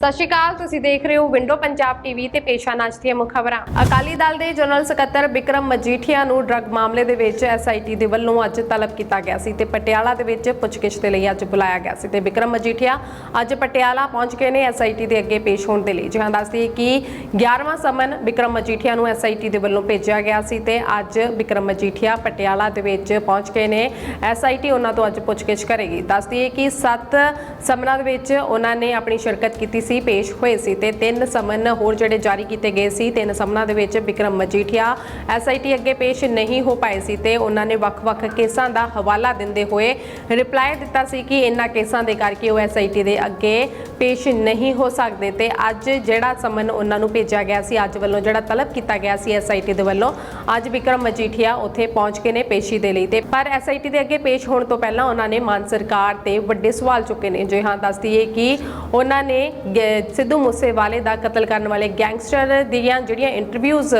ਸਤਿ ਸ਼੍ਰੀ ਅਕਾਲ, ਤੁਸੀਂ ਦੇਖ ਰਹੇ ਹੋ ਵਿੰਡੋ ਪੰਜਾਬ ਟੀਵੀ ਤੇ ਪੇਸ਼ਾ ਅੱਜ ਦੀਆਂ ਮੁੱਖ ਖਬਰਾਂ। ਅਕਾਲੀ ਦਲ ਦੇ ਜਨਰਲ ਸਕੱਤਰ ਬਿਕਰਮ ਮਜੀਠੀਆ ਨੂੰ ਡਰੱਗ ਮਾਮਲੇ ਦੇ ਵਿੱਚ ਐਸਆਈਟੀ ਦੇ ਵੱਲੋਂ ਅੱਜ ਤਲਬ ਕੀਤਾ ਗਿਆ ਸੀ ਤੇ ਪਟਿਆਲਾ ਦੇ ਵਿੱਚ ਪੁੱਛਗਿੱਛ ਦੇ ਲਈ ਅੱਜ ਬੁਲਾਇਆ ਗਿਆ ਸੀ ਤੇ ਬਿਕਰਮ ਮਜੀਠੀਆ ਅੱਜ ਪਟਿਆਲਾ ਪਹੁੰਚ ਗਏ ਨੇ ਐਸਆਈਟੀ ਦੇ ਅੱਗੇ ਪੇਸ਼ ਹੋਣ ਦੇ ਲਈ। ਜਿਹਾਂ ਦੱਸਦੀ ਕਿ 11ਵਾਂ ਸਮਨ ਬਿਕਰਮ ਮਜੀਠੀਆ ਨੂੰ ਐਸਆਈਟੀ ਦੇ ਵੱਲੋਂ ਭੇਜਿਆ ਗਿਆ ਸੀ ਤੇ ਅੱਜ ਬਿਕਰਮ ਮਜੀਠੀਆ ਪਟਿਆਲਾ ਦੇ ਵਿੱਚ ਪਹੁੰਚ ਗਏ ਨੇ। ਐਸਆਈਟੀ ਉਹਨਾਂ ਤੋਂ ਅੱਜ ਪੁੱਛਗਿੱਛ ਕਰੇਗੀ। ਦੱਸਦੀ ਹੈ ਕਿ 7 ਸਮਨਾਂ ਦੇ ਵਿੱਚ ਉਹਨਾਂ ਨੇ ਆਪਣੀ ਸ਼ਿਰਕਤ ਕੀਤੀ ਸੀ, ਪੇਸ਼ ਹੋਏ ਸੀ ਤੇ ਤਿੰਨ ਸਮਨ ਹੋਰ ਜਿਹੜੇ ਜਾਰੀ ਕੀਤੇ ਗਏ ਸੀ, ਤਿੰਨ ਸਮਨਾਂ ਦੇ ਵਿੱਚ ਵਿਕਰਮ ਮਜੀਠੀਆ ਐਸਆਈਟੀ ਅੱਗੇ ਪੇਸ਼ ਨਹੀਂ ਹੋ ਪਾਏ ਸੀ ਤੇ ਉਹਨਾਂ ਨੇ ਵੱਖ-ਵੱਖ ਕੇਸਾਂ ਦਾ ਹਵਾਲਾ ਦਿੰਦੇ ਹੋਏ ਰਿਪਲਾਈ ਦਿੱਤਾ ਸੀ ਕਿ ਇਹਨਾਂ ਕੇਸਾਂ ਦੇ ਕਰਕੇ ਉਹ ਐਸਆਈਟੀ ਦੇ ਅੱਗੇ ਪੇਸ਼ ਨਹੀਂ ਹੋ ਸਕਦੇ ਤੇ ਅੱਜ ਜਿਹੜਾ ਸਮਨ ਉਹਨਾਂ ਨੂੰ ਭੇਜਿਆ ਗਿਆ ਸੀ, ਅੱਜ ਵੱਲੋਂ ਜਿਹੜਾ ਤਲਬ ਕੀਤਾ ਗਿਆ ਸੀ ਐਸਆਈਟੀ ਦੇ ਵੱਲੋਂ, ਅੱਜ ਵਿਕਰਮ ਮਜੀਠੀਆ ਉੱਥੇ ਪਹੁੰਚ ਕੇ ਨੇ ਪੇਸ਼ੀ ਦੇ ਲਈ ਤੇ ਪਰ ਐਸਆਈਟੀ ਦੇ ਅੱਗੇ ਪੇਸ਼ ਹੋਣ ਤੋਂ ਪਹਿਲਾਂ ਉਹਨਾਂ ਨੇ ਮਾਨ ਸਰਕਾਰ ਤੇ ਵੱਡੇ ਸਵਾਲ ਚੁੱਕੇ ਨੇ। ਜੋ ਹਾਂ ਦੱਸਦੀ ਹੈ ਕਿ ਉਹਨਾਂ ਨੇ ਸਿੱਧੂ ਮੂਸੇਵਾਲੇ ਦਾ ਕਤਲ ਕਰਨ ਵਾਲੇ ਗੈਂਗਸਟਰ ਦੀਆਂ ਜਿਹੜੀਆਂ ਇੰਟਰਵਿਊਜ਼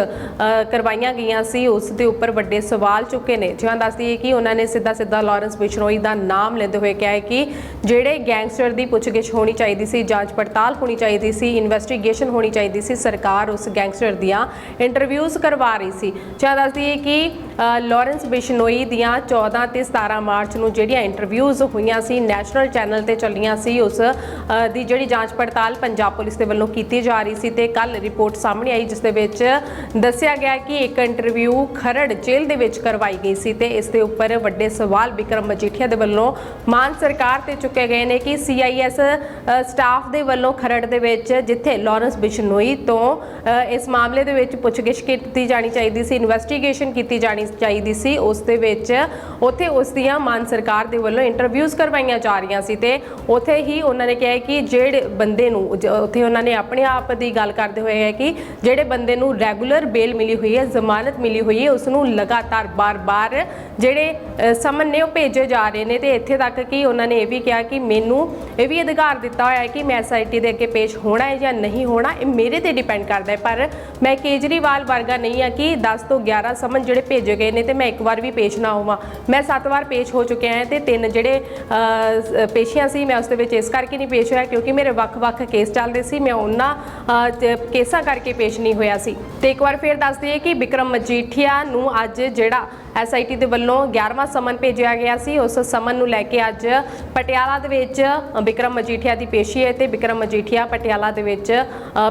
ਕਰਵਾਈਆਂ ਗਈਆਂ ਸੀ, ਉਸ ਦੇ ਉੱਪਰ ਵੱਡੇ ਸਵਾਲ ਚੁੱਕੇ ਨੇ। ਜਿਹਾਂ ਦੱਸਦੀ ਹੈ ਕਿ ਉਹਨਾਂ ਨੇ ਸਿੱਧਾ ਸਿੱਧਾ ਲਾਰੈਂਸ ਬਿਸ਼ਨੋਈ ਦਾ ਨਾਮ ਲੈਂਦੇ ਹੋਏ ਕਿਹਾ ਹੈ ਕਿ ਜਿਹੜੇ ਗੈਂਗਸਟਰ ਦੀ ਪੁੱਛਗਿੱਛ ਹੋਣੀ ਚਾਹੀਦੀ ਸੀ, ਜਾਂਚ ਪੜਤਾਲ ਹੋਣੀ ਚਾਹੀਦੀ ਸੀ ਇਨਵੈਸਟੀਗੇਸ਼ਨ ਹੋਣੀ ਚਾਹੀਦੀ ਸੀ, ਸਰਕਾਰ ਉਸ ਗੈਂਗਸਟਰ ਦੀਆਂ ਇੰਟਰਵਿਊਜ਼ ਕਰਵਾ ਰਹੀ ਸੀ। ਜਿਹਾਂ ਦੱਸਦੀ ਹੈ ਕਿ ਲਾਰੈਂਸ ਬਿਸ਼ਨੋਈ ਦੀਆਂ 14 ਤੇ 17 ਮਾਰਚ ਨੂੰ ਜਿਹੜੀਆਂ ਇੰਟਰਵਿਊਜ਼ ਹੋਈਆਂ ਸੀ, ਨੈਸ਼ਨਲ ਚੈਨਲ ਤੇ ਚੱਲੀਆਂ ਸੀ, ਉਸ ਦੀ ਜਿਹੜੀ ਜਾਂਚ ਪੜਤਾਲ ਪੰਜਾਬ ਪੁਲਿਸ ਦੇ ਵੱਲੋਂ ਕੀਤੀ ਜਾ ਰਹੀ ਸੀ ਤੇ ਕੱਲ ਰਿਪੋਰਟ ਸਾਹਮਣੇ ਆਈ, ਜਿਸ ਦੇ ਵਿੱਚ ਦੱਸਿਆ ਗਿਆ ਕਿ ਇੱਕ ਇੰਟਰਵਿਊ ਖਰੜ ਜੇਲ੍ਹ ਦੇ ਵਿੱਚ ਕਰਵਾਈ ਗਈ ਸੀ ਤੇ ਇਸ ਦੇ ਉੱਪਰ ਵੱਡੇ ਸਵਾਲ ਵਿਕਰਮ ਮਜੀਠੀਆ ਦੇ ਵੱਲੋਂ ਮਾਨ ਸਰਕਾਰ ਤੇ ਚੁੱਕੇ ਗਏ ਨੇ ਕਿ ਸੀਆਈਐਸ ਸਟਾਫ ਦੇ ਵੱਲੋਂ ਖਰੜ ਦੇ ਵਿੱਚ ਜਿੱਥੇ ਲਾਰੈਂਸ ਬਿਸ਼ਨੋਈ ਤੋਂ ਇਸ ਮਾਮਲੇ ਦੇ ਵਿੱਚ ਪੁੱਛਗਿੱਛ ਕੀਤੀ ਜਾਣੀ ਚਾਹੀਦੀ ਸੀ ਇਨਵੈਸਟੀਗੇਸ਼ਨ ਕੀਤੀ ਜਾਣੀ ਚਾਹੀਦੀ ਸੀ, ਉਸ ਦੇ ਵਿੱਚ ਉੱਥੇ ਉਸ ਦੀਆਂ ਮਾਨ ਸਰਕਾਰ ਦੇ ਵੱਲੋਂ ਇੰਟਰਵਿਊਜ਼ ਕਰਵਾਈਆਂ ਜਾ ਰਹੀਆਂ ਸੀ ਤੇ ਉੱਥੇ ਹੀ ਉਹਨਾਂ ਨੇ ਕਿਹਾ ਕਿ ਜਿਹੜੇ ਬੰਦੇ ਨੂੰ ਉੱਥੇ ਉਹਨਾਂ ਨੇ ਆਪਣੇ ਆਪ ਦੀ ਗੱਲ ਕਰਦੇ ਹੋਏ ਹੈ ਕਿ ਜਿਹੜੇ ਬੰਦੇ ਨੂੰ ਰੈਗੂਲਰ ਬੇਲ ਮਿਲੀ ਹੋਈ ਹੈ, ਜ਼ਮਾਨਤ ਮਿਲੀ ਹੋਈ ਹੈ ਉਸ ਨੂੰ ਲਗਾਤਾਰ ਬਾਰ-ਬਾਰ ਜਿਹੜੇ ਸਮਨ ਨੇ ਉਹ ਭੇਜੇ ਜਾ ਰਹੇ ਨੇ ਤੇ ਇੱਥੇ ਤੱਕ ਕਿ ਉਹਨਾਂ ਨੇ ਇਹ ਵੀ ਕਿਹਾ ਕਿ ਮੈਨੂੰ ਇਹ ਵੀ ਅਧਿਕਾਰ ਦਿੱਤਾ ਹੋਇਆ ਹੈ ਕਿ ਮੈਂ ਐਸਆਈਟੀ ਦੇ ਅੱਗੇ ਪੇਸ਼ ਹੋਣਾ ਹੈ ਜਾਂ ਨਹੀਂ ਹੋਣਾ, ਇਹ ਮੇਰੇ ਤੇ ਡਿਪੈਂਡ ਕਰਦਾ ਹੈ। ਪਰ ਮੈਂ ਕੇਜਰੀਵਾਲ ਵਰਗਾ ਨਹੀਂ ਆ ਕਿ 10 ਤੋਂ 11 ਸਮਨ ਜਿਹੜੇ ਭੇਜੇ ਗਏ ਨੇ ਤੇ ਮੈਂ ਇੱਕ ਵਾਰ ਵੀ ਪੇਸ਼ ਨਾ ਹੋਵਾਂ। ਮੈਂ ਸੱਤ ਵਾਰ ਪੇਸ਼ ਹੋ ਚੁੱਕਿਆ ਹਾਂ ਤੇ ਤਿੰਨ ਜਿਹੜੇ ਪੇਸ਼ੀਆਂ ਸੀ, ਮੈਂ ਉਸ ਦੇ ਵਿੱਚ ਇਸ ਕਰਕੇ ਨਹੀਂ ਪੇਸ਼ ਹੋਇਆ ਕਿਉਂਕਿ ਮੇਰੇ ਵੱਖ-ਵੱਖ ਕੇਸ ਚੱਲਦੇ ਸੀ। ਮੈਂ ਉਹਨਾਂ ਕੇਸਾਂ ਕਰਕੇ ਪੇਸ਼ ਨਹੀਂ ਹੋਇਆ ਸੀ। ਤੇ ਇੱਕ ਵਾਰ ਫੇਰ ਦੱਸ ਦਈਏ ਕਿ ਵਿਕਰਮ ਮਜੀਠੀਆ ਨੂੰ ਅੱਜ ਜਿਹੜਾ ਐਸਆਈਟੀ ਦੇ ਵੱਲੋਂ 11ਵਾਂ ਸਮਨ ਭੇਜਿਆ ਗਿਆ ਸੀ। ਉਸ ਸਮਨ ਨੂੰ ਲੈ ਕੇ ਅੱਜ ਪਟਿਆਲਾ ਦੇ ਵਿੱਚ ਵਿਕਰਮ ਮਜੀਠੀਆ ਦੀ ਪੇਸ਼ੀ ਹੈ ਤੇ ਵਿਕਰਮ ਮਜੀਠੀਆ ਪਟਿਆਲਾ ਦੇ ਵਿੱਚ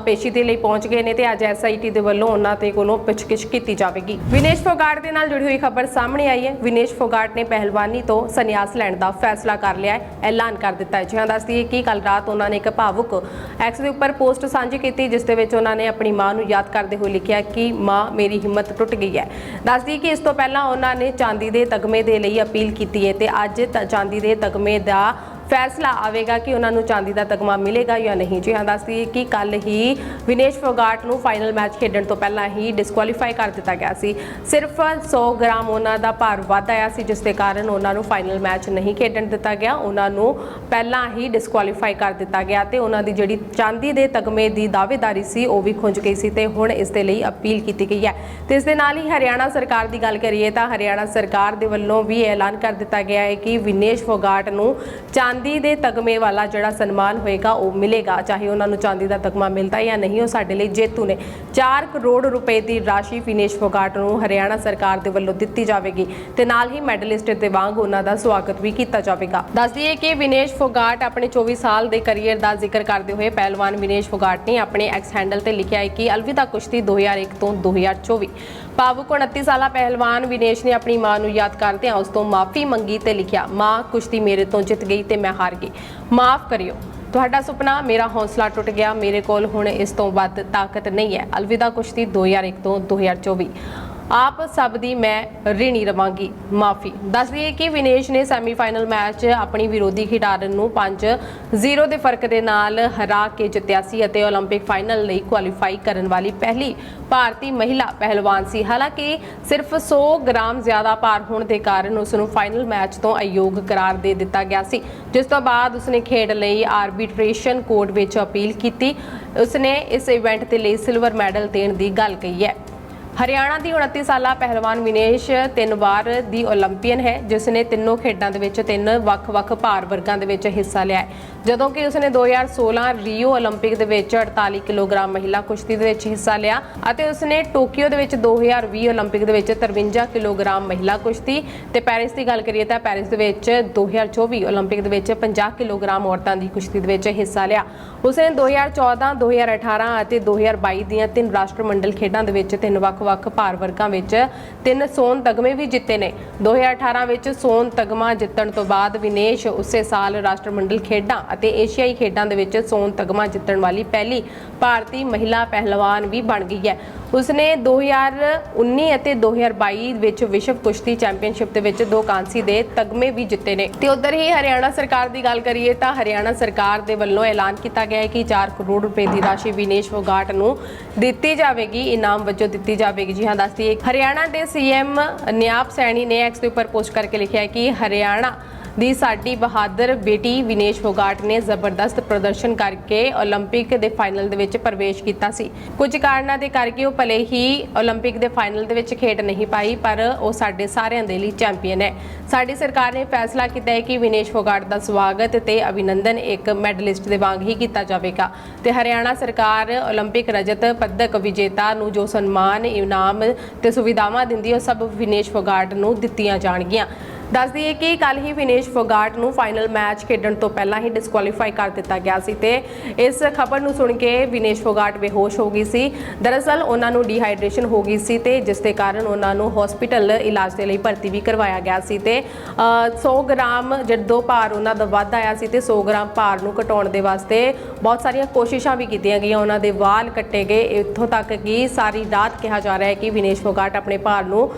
ਪੇਸ਼ੀ ਦੇ ਲਈ ਪਹੁੰਚ ਗਏ ਨੇ ਤੇ ਅੱਜ ਐਸਆਈਟੀ ਦੇ ਵੱਲੋਂ ਉਹਨਾਂ ਤੇ ਕੋਲੋਂ ਪੁੱਛਗਿੱਛ ਕੀਤੀ ਜਾਵੇਗੀ। ਵਿਨੇਸ਼ ਫੋਗਾਟ ਦੇ ਨਾਲ ਜੁੜੀ ਹੋਈ ਖਬਰ ਸਾਹਮਣੇ ਆਈ ਹੈ। ਵਿਨੇਸ਼ ਫੋਗਾਟ ਨੇ ਪਹਿਲਵਾਨੀ ਤੋਂ ਸੰਨਿਆਸ ਲੈਣ ਦਾ ਫੈਸਲਾ ਕਰ ਲਿਆ ਹੈ। ਐਲਾਨ ਕਰ ਦਿੱਤਾ ਹੈ। ਜਿਹਾਂ ਦੱਸਦੀ ਹੈ ਕਿ ਕੱਲ ਰਾਤ ਉਹਨਾਂ ਨੇ ਇੱਕ ਭਾਵੁਕ ਐਕਸ ਦੇ ਉੱਪਰ ਪੋਸਟ ਸਾਂਝੀ ਕੀਤੀ, ਜਿਸ ਦੇ ਵਿੱਚ ਉਹਨਾਂ ਨੇ ਆਪਣੀ ਮਾਂ ਨੂੰ ਯਾਦ ਕਰਦੇ ਹੋਏ ਲਿਖਿਆ ਕਿ ਮਾਂ, ਮੇਰੀ ਹਿੰਮਤ ਟੁੱਟ ਗਈ ਹੈ। ਦੱਸਦੀ ਕਿ ਇਸ ਤੋਂ ਪਹਿਲਾਂ ਉਹਨਾਂ ਨੇ ਚਾਂਦੀ ਦੇ ਤਗਮੇ ਦੇ ਲਈ ਅਪੀਲ ਕੀਤੀ ਹੈ ਤੇ ਅੱਜ ਚਾਂਦੀ ਦੇ ਤਗਮੇ ਦਾ ਫੈਸਲਾ ਆਵੇਗਾ ਕਿ ਉਹਨਾਂ ਨੂੰ ਚਾਂਦੀ ਦਾ ਤਗਮਾ ਮਿਲੇਗਾ ਜਾਂ ਨਹੀਂ। ਜੀ ਹਾਂ, ਦੱਸਦੀ ਕਿ ਕੱਲ ਹੀ ਵਿਨੇਸ਼ ਫੋਗਾਟ ਨੂੰ ਫਾਈਨਲ ਮੈਚ ਖੇਡਣ ਤੋਂ ਪਹਿਲਾਂ ਹੀ ਡਿਸਕੁਆਲੀਫਾਈ ਕਰ ਦਿੱਤਾ ਗਿਆ ਸੀ। ਸਿਰਫ 100 ਗ੍ਰਾਮ ਉਹਨਾਂ ਦਾ ਭਾਰ ਵੱਧ ਆਇਆ ਸੀ, ਜਿਸ ਦੇ ਕਾਰਨ ਉਹਨਾਂ ਨੂੰ ਫਾਈਨਲ ਮੈਚ ਨਹੀਂ ਖੇਡਣ ਦਿੱਤਾ ਗਿਆ। ਉਹਨਾਂ ਨੂੰ ਪਹਿਲਾਂ ਹੀ ਡਿਸਕੁਆਲੀਫਾਈ ਕਰ ਦਿੱਤਾ ਗਿਆ ਤੇ ਉਹਨਾਂ ਦੀ ਜਿਹੜੀ ਚਾਂਦੀ ਦੇ ਤਗਮੇ ਦੀ ਦਾਅਵੇਦਾਰੀ ਸੀ, ਉਹ ਵੀ ਖੁੰਝ ਗਈ ਸੀ ਤੇ ਹੁਣ ਇਸ ਦੇ ਲਈ ਅਪੀਲ ਕੀਤੀ ਗਈ ਹੈ। ਤੇ ਇਸ ਦੇ ਨਾਲ ਹੀ ਹਰਿਆਣਾ ਸਰਕਾਰ ਦੀ ਗੱਲ ਕਰੀਏ ਤਾਂ ਹਰਿਆਣਾ ਸਰਕਾਰ ਦੇ ਵੱਲੋਂ ਵੀ ਐਲਾਨ ਕਰ ਦਿੱਤਾ ਗਿਆ ਹੈ ਕਿ ਵਿਨੇਸ਼ ਫੋਗਾਟ ਨੂੰ ਚਾਂਦੀ ਦੇ ਤਗਮੇ ਵਾਲਾ ਜਿਹੜਾ ਸਨਮਾਨ ਹੋਏਗਾ, ਉਹ ਮਿਲੇਗਾ। ਚਾਹੇ ਉਹਨਾਂ ਨੂੰ ਚਾਂਦੀ ਦਾ ਤਗਮਾ ਮਿਲਦਾ ਜਾਂ ਨਹੀਂ, ਉਹ ਸਾਡੇ ਲਈ ਜੇਤੂ ਨੇ। 4 ਕਰੋੜ ਰੁਪਏ ਦੀ ਰਾਸ਼ੀ ਵਿਨੇਸ਼ ਫੋਗਾਟ ਨੂੰ ਹਰਿਆਣਾ ਸਰਕਾਰ ਦੇ ਵੱਲੋਂ ਦਿੱਤੀ ਜਾਵੇਗੀ ਤੇ ਨਾਲ ਹੀ ਮੈਡਲਿਸਟ ਦੇ ਵਾਂਗ ਉਹਨਾਂ ਦਾ ਸਵਾਗਤ ਵੀ ਕੀਤਾ ਜਾਵੇਗਾ। ਦੱਸ ਦਈਏ ਕਿ ਵਿਨੇਸ਼ ਫੋਗਾਟ ਆਪਣੇ 24 ਸਾਲ ਦੇ ਕੈਰੀਅਰ ਦਾ ਜ਼ਿਕਰ ਕਰਦੇ ਹੋਏ ਪਹਿਲਵਾਨ ਵਿਨੇਸ਼ ਫੋਗਾਟ ਨੇ ਆਪਣੇ ਐਕਸ ਹੈਂਡਲ ਤੇ ਲਿਖਿਆ ਹੈ ਕਿ ਅਲਵਿਦਾ ਕੁਸ਼ਤੀ 2001 ਤੋਂ 2024 ਭਾਵੁਕ 29 ਸਾਲਾ ਪਹਿਲਵਾਨ ਵਿਨੇਸ਼ ਨੇ ਆਪਣੀ ਮਾਂ ਨੂੰ ਯਾਦ ਕਰਦਿਆਂ ਉਸ ਤੋਂ ਮਾਫੀ ਮੰਗੀ ਤੇ ਲਿਖਿਆ, ਮਾਂ, ਕੁਸ਼ਤੀ ਮੇਰੇ ਤੋਂ ਜਿੱਤ ਗਈ ਤੇ ਮੈਂ ਹਾਰ ਗਈ। ਮਾਫ ਕਰਿਓ। ਤੁਹਾਡਾ ਸੁਪਨਾ ਮੇਰਾ ਹੌਸਲਾ ਟੁੱਟ ਗਿਆ। ਮੇਰੇ ਕੋਲ ਹੁਣ ਇਸ ਤੋਂ ਵੱਧ ਤਾਕਤ ਨਹੀਂ ਹੈ। ਅਲਵਿਦਾ ਕੁਸ਼ਤੀ 2001 ਤੋਂ 2024 ਆਪ ਸਭ ਦੀ ਮੈਂ ਰਿਣੀ ਰਵਾਂਗੀ ਮਾਫੀ ਦੱਸ ਦਈਏ ਕਿ ਵਿਨੇਸ਼ ਨੇ ਸੈਮੀਫਾਈਨਲ ਮੈਚ ਆਪਣੀ ਵਿਰੋਧੀ ਖਿਡਾਰਨ ਨੂੰ 5-0 ਦੇ ਫਰਕ ਦੇ ਨਾਲ ਹਰਾ ਕੇ ਜਿੱਤਿਆ ਸੀ ਅਤੇ 올림픽 ਫਾਈਨਲ ਲਈ ਕੁਆਲੀਫਾਈ ਕਰਨ ਵਾਲੀ ਪਹਿਲੀ ਭਾਰਤੀ ਮਹਿਲਾ ਪਹਿਲਵਾਨ ਸੀ ਹਾਲਾਂਕਿ ਸਿਰਫ 100 ਗ੍ਰਾਮ ਜ਼ਿਆਦਾ ਭਾਰ ਹੋਣ ਦੇ ਕਾਰਨ ਉਸ ਨੂੰ ਫਾਈਨਲ ਮੈਚ ਤੋਂ ਅਯੋਗ ਕਰਾਰ ਦੇ ਦਿੱਤਾ ਗਿਆ ਸੀ ਜਿਸ ਤੋਂ ਬਾਅਦ ਉਸਨੇ ਖੇਡ ਲਈ ਆਰਬਿਟ੍ਰੇਸ਼ਨ ਕੋਰਟ ਵਿੱਚ ਅਪੀਲ ਕੀਤੀ ਉਸਨੇ ਇਸ ਇਵੈਂਟ ਦੇ ਲਈ ਸਿਲਵਰ ਮੈਡਲ ਦੇਣ ਦੀ ਗੱਲ ਕਹੀ ਹੈ ਹਰਿਆਣਾ ਦੀ 29 ਸਾਲਾ ਪਹਿਲਵਾਨ ਵਿਨੇਸ਼ ਤਿੰਨ ਵਾਰ ਦੀ 올림ਪੀਅਨ ਹੈ ਜਿਸ ਨੇ ਤਿੰਨੋਂ ਖੇਡਾਂ ਦੇ ਵਿੱਚ ਤਿੰਨ ਵੱਖ-ਵੱਖ ਭਾਰ ਵਰਗਾਂ ਦੇ ਵਿੱਚ ਹਿੱਸਾ ਲਿਆ ਜਦੋਂ ਕਿ ਉਸਨੇ 2016 ਰੀਓ 올림픽 ਦੇ ਵਿੱਚ 48 ਕਿਲੋਗ੍ਰਾਮ ਮਹਿਲਾ ਕੁਸ਼ਤੀ ਦੇ ਵਿੱਚ ਹਿੱਸਾ ਲਿਆ ਅਤੇ ਉਸਨੇ ਟੋਕੀਓ ਦੇ ਵਿੱਚ 2020 올림픽 ਦੇ ਵਿੱਚ 53 ਕਿਲੋਗ੍ਰਾਮ ਮਹਿਲਾ ਕੁਸ਼ਤੀ ਤੇ ਪੈਰਿਸ ਦੀ ਗੱਲ ਕਰੀਏ ਤਾਂ ਪੈਰਿਸ ਦੇ ਵਿੱਚ 2024 올림픽 ਦੇ ਵਿੱਚ 50 ਕਿਲੋਗ੍ਰਾਮ ਔਰਤਾਂ ਦੀ ਕੁਸ਼ਤੀ ਦੇ ਵਿੱਚ ਹਿੱਸਾ ਲਿਆ ਉਸਨੇ 2014 2018 ਅਤੇ 2022 ਦੀਆਂ ਤਿੰਨ ਰਾਸ਼ਟਰ ਮੰਡਲ ਖੇਡਾਂ ਦੇ ਵਿੱਚ ਤਿੰਨ ਵੱਖ ਵੱਖ-ਵੱਖ ਭਾਰ ਵਰਗਾਂ ਵਿੱਚ ਤਿੰਨ ਸੋਨ ਤਗਮੇ ਵੀ ਜਿੱਤੇ ਨੇ। 2018 ਵਿੱਚ ਸੋਨ ਤਗਮਾ ਜਿੱਤਣ ਤੋਂ ਬਾਅਦ ਵਿਨੇਸ਼ ਉਸੇ ਸਾਲ ਰਾਸ਼ਟਰਮੰਡਲ ਖੇਡਾਂ ਅਤੇ ਏਸ਼ੀਆਈ ਖੇਡਾਂ ਦੇ ਵਿੱਚ ਸੋਨ ਤਗਮਾ ਜਿੱਤਣ ਵਾਲੀ ਪਹਿਲੀ ਭਾਰਤੀ ਮਹਿਲਾ ਪਹਿਲਵਾਨ ਵੀ ਬਣ ਗਈ ਹੈ। ਉਸਨੇ 2019 ਅਤੇ 2022 ਵਿੱਚ ਵਿਸ਼ਵ ਕੁਸ਼ਤੀ ਚੈਂਪੀਅਨਸ਼ਿਪ ਦੇ ਵਿੱਚ ਦੋ ਕਾਂਸੀ ਦੇ ਤਗਮੇ ਵੀ ਜਿੱਤੇ ਨੇ ਤੇ ਉਧਰ ਹੀ ਹਰਿਆਣਾ ਸਰਕਾਰ ਦੀ ਗੱਲ ਕਰੀਏ ਤਾਂ ਹਰਿਆਣਾ ਸਰਕਾਰ ਦੇ ਵੱਲੋਂ ਐਲਾਨ ਕੀਤਾ ਗਿਆ ਹੈ ਕਿ 4 ਕਰੋੜ ਰੁਪਏ ਦੀ ਰਾਸ਼ੀ ਵਿਨੇਸ਼ ਫੋਗਾਟ ਨੂੰ ਦਿੱਤੀ ਜਾਵੇਗੀ ਇਨਾਮ ਵਜੋਂ ਦਿੱਤੀ ਜਾਵੇਗੀ ਜੀ ਹਾਂ ਦੱਸਦੀ ਹਰਿਆਣਾ ਦੇ ਸੀਐਮ ਨਿਆਪ ਸੈਣੀ ਨੇ ਐਕਸ ਦੇ ਉੱਪਰ ਪੋਸਟ ਕਰਕੇ ਲਿਖਿਆ ਹੈ ਕਿ ਹਰਿਆਣਾ ਦੀ ਸਾਡੀ ਬਹਾਦਰ ਬੇਟੀ ਵਿਨੇਸ਼ ਫੋਗਾਟ ਨੇ ਜ਼ਬਰਦਸਤ ਪ੍ਰਦਰਸ਼ਨ ਕਰਕੇ 올림픽 ਦੇ ਫਾਈਨਲ ਦੇ ਵਿੱਚ ਪ੍ਰਵੇਸ਼ ਕੀਤਾ ਸੀ ਕੁਝ ਕਾਰਨਾਂ ਦੇ ਕਰਕੇ ਉਹ ਭਲੇ ਹੀ 올림픽 ਦੇ ਫਾਈਨਲ ਦੇ ਵਿੱਚ ਖੇਡ ਨਹੀਂ ਪਾਈ ਪਰ ਉਹ ਸਾਡੇ ਸਾਰਿਆਂ ਦੇ ਲਈ ਚੈਂਪੀਅਨ ਹੈ ਸਾਡੀ ਸਰਕਾਰ ਨੇ ਫੈਸਲਾ ਕੀਤਾ ਹੈ ਕਿ ਵਿਨੇਸ਼ ਫੋਗਾਟ ਦਾ ਸਵਾਗਤ ਤੇ ਅਭਿਨੰਦਨ ਇੱਕ ਮੈਡਲਿਸਟ ਦੇ ਵਾਂਗ ਹੀ ਕੀਤਾ ਜਾਵੇਗਾ ਤੇ ਹਰਿਆਣਾ ਸਰਕਾਰ 올림픽 ਰਜਤ ਪਦਕ ਵਿਜੇਤਾ ਨੂੰ ਜੋ ਸਨਮਾਨ ਇਨਾਮ ਤੇ ਸੁਵਿਧਾਵਾਂ ਦਿੰਦੀ ਹੈ ਉਹ ਸਭ ਵਿਨੇਸ਼ ਫੋਗਾਟ ਨੂੰ ਦਿੱਤੀਆਂ ਜਾਣਗੀਆਂ ਦੱਸ ਦਈਏ ਕਿ ਕੱਲ ਹੀ ਵਿਨੇਸ਼ ਫੋਗਾਟ ਨੂੰ ਫਾਈਨਲ ਮੈਚ ਖੇਡਣ ਤੋਂ ਪਹਿਲਾਂ ਹੀ ਡਿਸਕੁਆਲੀਫਾਈ ਕਰ ਦਿੱਤਾ ਗਿਆ ਸੀ ਤੇ ਇਸ ਖਬਰ ਨੂੰ ਸੁਣ ਕੇ ਵਿਨੇਸ਼ ਫੋਗਾਟ ਬੇਹੋਸ਼ ਹੋ ਗਈ ਸੀ। ਦਰਅਸਲ ਉਹਨਾਂ ਨੂੰ ਡੀਹਾਈਡਰੇਸ਼ਨ ਹੋ ਗਈ ਸੀ ਤੇ ਜਿਸ ਦੇ ਕਾਰਨ ਉਹਨਾਂ ਨੂੰ ਹਸਪੀਟਲ ਇਲਾਜ ਦੇ ਲਈ ਭਰਤੀ ਵੀ ਕਰਵਾਇਆ ਗਿਆ ਸੀ ਤੇ ਅ, 100 ਗ੍ਰਾਮ ਜਦੋਂ ਭਾਰ ਉਹਨਾਂ ਦਾ ਵੱਧ ਆਇਆ ਸੀ ਤੇ 100 ਗ੍ਰਾਮ ਭਾਰ ਨੂੰ ਘਟਾਉਣ ਦੇ ਵਾਸਤੇ ਬਹੁਤ ਸਾਰੀਆਂ ਕੋਸ਼ਿਸ਼ਾਂ ਵੀ ਕੀਤੀਆਂ ਗਈਆਂ। ਉਹਨਾਂ ਦੇ ਵਾਲ ਕੱਟੇ ਗਏ। ਇੱਥੋਂ ਤੱਕ ਕਿ ਸਾਰੀ ਰਾਤ ਕਿਹਾ ਜਾ ਰਿਹਾ ਹੈ ਕਿ ਵਿਨੇਸ਼ ਫੋਗਾਟ ਆਪਣੇ ਭਾਰ ਨੂੰ